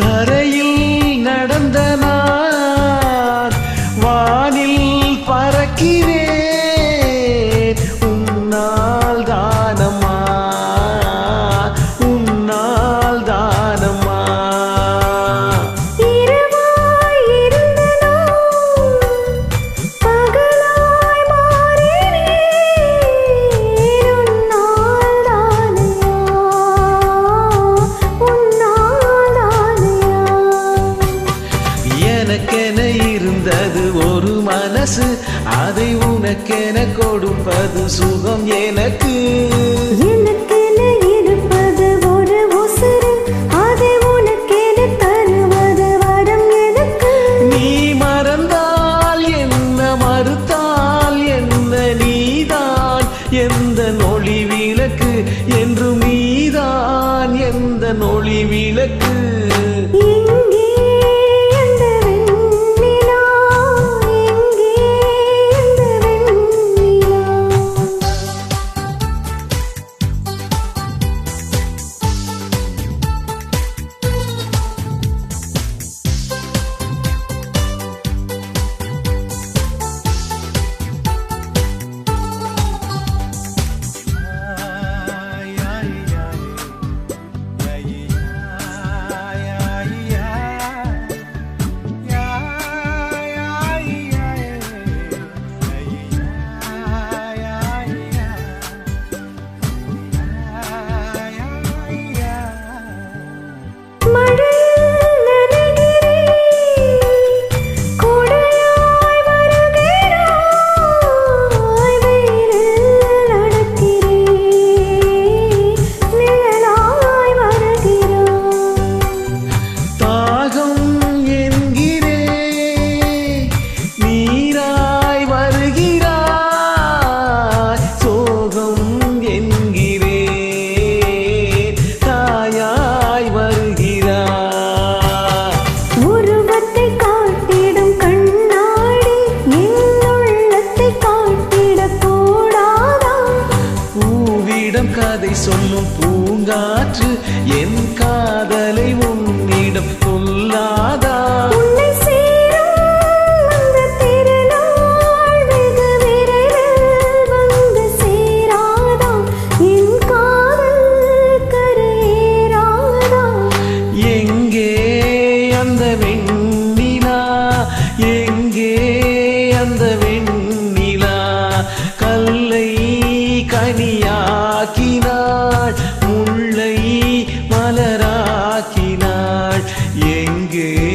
தரையில் அதை உனக்கென கொடுப்பது சுகம் எனக்கு. கதை சொல்லும் பூங்காற்று என் காதலை உன்னிடம் கொல்லாதா எங்கே அந்த வெண்ணிலா? எங்கே அந்த que